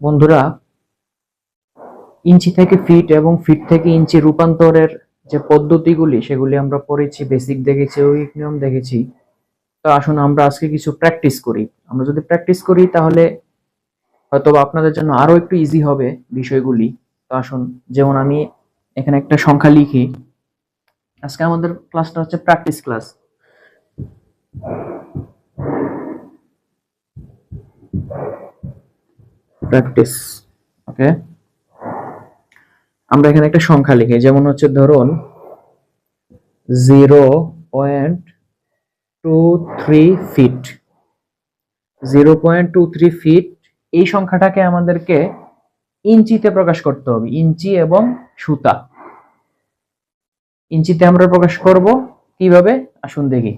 বন্ধুরা, ইঞ্চি থেকে ফিট এবং ফিট থেকে ইঞ্চি রূপান্তরের যে পদ্ধতিগুলি, সেগুলি আমরা পড়েছি বেসিক দেখেছি উইক নিয়ম দেখেছি। তো আসুন আমরা আজকে কিছু প্র্যাকটিস করি। আমরা যদি প্র্যাকটিস করি, তাহলে হয়তো আপনাদের জন্য আরও একটু ইজি হবে বিষয়গুলি। তো আসুন, যেমন আমি এখানে একটা সংখ্যা লিখি। আজকে আমাদের ক্লাসটা হচ্ছে প্র্যাকটিস ক্লাস প্র্যাকটিস ওকে আমরা এখানে একটা সংখ্যা লিখি, যেমন হচ্ছে ধরুন zero point two three feet zero point two three feet এই সংখ্যাটাকে আমাদেরকে ইঞ্চিতে প্রকাশ করতে হবে, ইঞ্চি এবং সুতা। ইঞ্চিতে আমরা প্রকাশ করব কীভাবে? আসুন দেখি।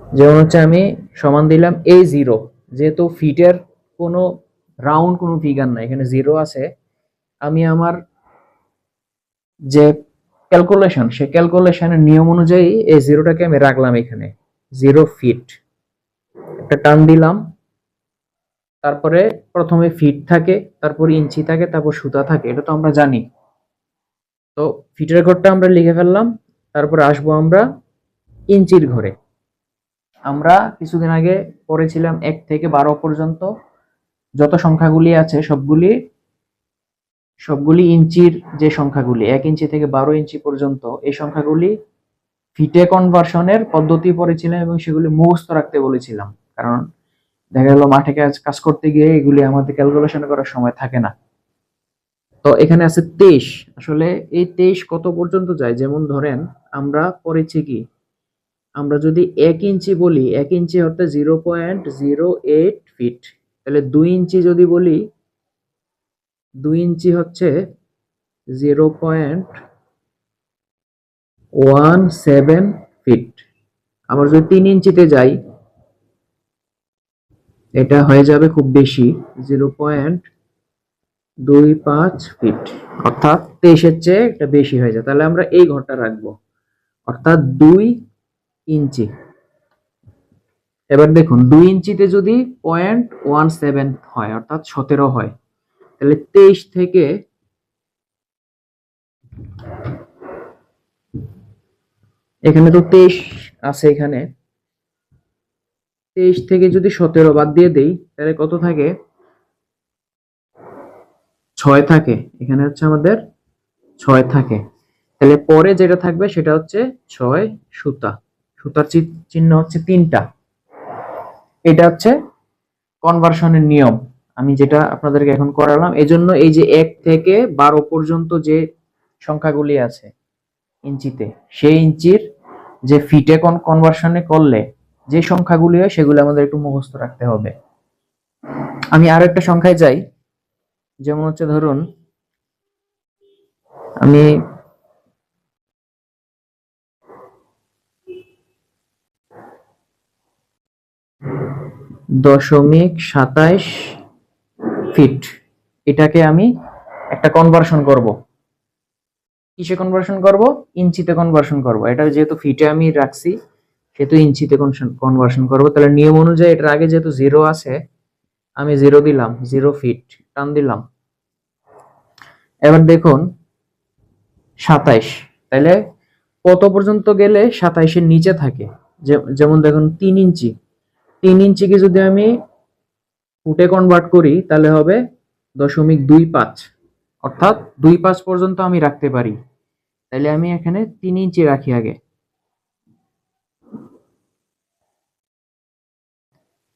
যেমন হচ্ছে আমি সমান দিলাম এ জিরো যেহেতু ফিটের কোনো রাউন্ড কোনো ফিগার নাই, এখানে জিরো আছে। আমি আমার যে ক্যালকুলেশন সে ক্যালকুলেশনের নিয়ম অনুযায়ী এই জিরোটাকে আমি রাখলাম এখানে জিরো ফিট একটা টান দিলাম, তারপরে প্রথমে ফিট থাকে, তারপর ইঞ্চি থাকে, তারপর সুতা থাকে, এটা তো আমরা জানি। তো ফিটের ঘরটা আমরা লিখে ফেললাম, তারপর আসব আমরা ইঞ্চির ঘরে। আমরা কিছুদিন আগে পড়েছিলাম এক থেকে বারো পর্যন্ত যত সংখ্যাগুলি আছে, সবগুলি সবগুলি ইঞ্চির যে সংখ্যাগুলি, এক ইঞ্চি থেকে বারো ইঞ্চি পর্যন্ত, এই সংখ্যাগুলি ফিটে কনভার্সনের পদ্ধতি পড়েছিলাম এবং সেগুলি মুখস্থ রাখতে বলেছিলাম। কারণ দেখা গেল মাঠে কাজ কাজ করতে গিয়ে এগুলি আমাদের ক্যালকুলেশন করার সময় থাকে না। তো এখানে আছে তেইশ। আসলে এই তেইশ কত পর্যন্ত যায়? যেমন ধরেন, আমরা পড়েছি কি? আমরা যদি এক ইঞ্চি বলি, এক ইঞ্চি অর্থাৎ zero point zero eight feet তাহলে দুই ইঞ্চি যদি বলি, দুই ইঞ্চি হচ্ছে zero point one seven feet. আবার যদি তিন ইঞ্চিতে যাই, এটা হয়ে যাবে খুব বেশি, জিরো পয়েন্ট দুই পাঁচ ফিট। অর্থাৎ তেইশের চেয়ে একটা বেশি হয়ে যায়। তাহলে আমরা এই ঘরটা রাখব। অর্থাৎ দুই ইঞ্চি। এবার দেখুন, দুই ইঞ্চিতে যদি পয়েন্ট ওয়ান সেভেন হয়, অর্থাৎ সতেরো হয়, তাহলে তেইশ থেকে এখানে তো তেইশ আছে এখানে, তেইশ থেকে যদি সতেরো বাদ দিয়ে দেই, তাহলে কত থাকে? ছয় থাকে, এখানে হচ্ছে আমাদের ছয় থাকে, তাহলে পরে যেটা থাকবে সেটা হচ্ছে ছয় সুতা, সুতার চিহ্ন হচ্ছে তিনটা। এটা হচ্ছে কনভার্সনের নিয়ম। আমি যেটা আপনাদেরকে এখন করালাম, এজন্য এই যে এক থেকে বারো পর্যন্ত যে সংখ্যাগুলি আছে ইঞ্চিতে, সেই ইঞ্চির যে ফিটে কোন কনভার্সনে করলে যে সংখ্যাগুলি হয়, সেগুলো আমাদের একটু মুখস্থ রাখতে হবে। আমি আরও একটা সংখ্যায় যাই, যেমন হচ্ছে ধরুন, আমি দশমিক সাতাইশ ফিট এটাকে আমি একটা কনভার্সন করব। কিসে কনভার্সন করব? ইঞ্চিতে কনভার্সন করব। এটা যেহেতু ফিটে আমি রাখছি, সেহেতু ইঞ্চিতে কনভার্সন করব। তাহলে নিয়ম অনুযায়ী এটার আগে যেহেতু জিরো আছে, আমি জিরো দিলাম জিরো ফিট টান দিলাম। এবার দেখুন, সাতাইশ। তাহলে কত পর্যন্ত গেলে সাতাইশের নিচে থাকে? যেমন দেখুন, তিন ইঞ্চি। তিন ইঞ্চিকে যদি আমি ফুটে কনভার্ট করি, তাহলে হবে দশমিক দুই পাঁচ। অর্থাৎ দুই পাঁচ পর্যন্ত আমি রাখতে পারি। তাহলে আমি এখানে তিন ইঞ্চি রাখি আগে।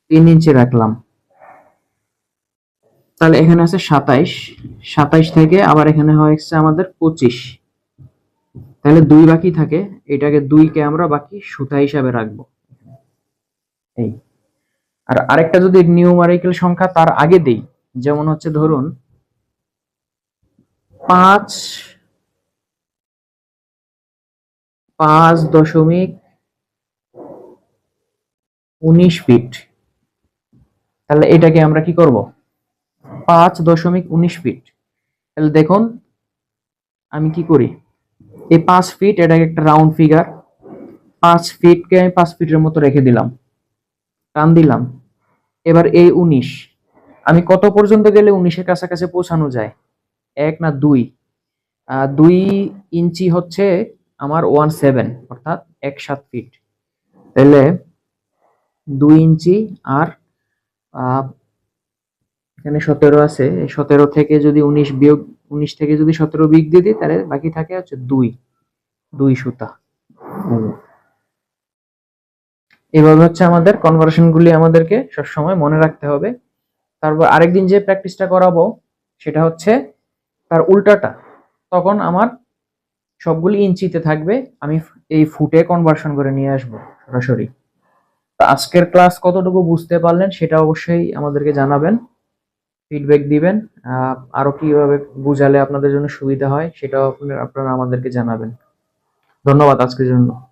তিন ইঞ্চি রাখলাম। তাহলে এখানে আছে সাতাইশ। সাতাইশ থেকে আবার এখানে হয়েছে আমাদের পঁচিশ। তাহলে দুই বাকি থাকে। এটাকে দুইকে আমরা বাকি সুতা হিসাবে রাখব। এই। আর আরেকটা যদি নিউমারিক্যাল সংখ্যা তার আগে দেই, যেমন হচ্ছে ধরুন পাঁচ পাঁচ দশমিক উনিশ ফিট তাহলে এটাকে আমরা কি করব? পাঁচ দশমিক উনিশ ফিট তাহলে দেখুন আমি কি করি? এই পাঁচ ফিট এটাকে একটা রাউন্ড ফিগার পাঁচ ফিটকে আমি পাঁচ ফিটের মতো রেখে দিলাম। টান দিলাম। এবার এই উনিশ। আমি কত পর্যন্ত গেলে উনিশের কাছাকাছি পৌঁছানো যায়? এক না দুই? দুই ইঞ্চি হচ্ছে আমার ওয়ান সেভেন, অর্থাৎ এক সাত ফিট। তাহলে দুই ইঞ্চি আর এখানে সতেরো আছে। সতেরো থেকে যদি উনিশ বিয়োগ, উনিশ থেকে যদি সতেরো বিয়োগ দিয়ে দিই, তাহলে বাকি থাকে হচ্ছে দুই। দুই সুতা। এই যে। এভাবে হচ্ছে আমাদের কনভার্সন গুলি আমাদেরকে সবসময় মনে রাখতে হবে। তারপর আরেকদিন যে প্র্যাকটিসটা করাবো সেটা হচ্ছে তার উল্টাটা। তখন আমার সবগুলি ইঞ্চিতে থাকবে আমি এই ফুটে কনভার্সন করে নিয়ে আসব সরাসরি। আজকের ক্লাস কতটুকু বুঝতে পারলেন সেটা অবশ্যই আমাদেরকে জানাবেন ফিডব্যাক দিবেন আহ, আরও কীভাবে বুঝালে আপনাদের জন্য সুবিধা হয় সেটাও আপনারা আমাদেরকে জানাবেন। ধন্যবাদ আজকের জন্য।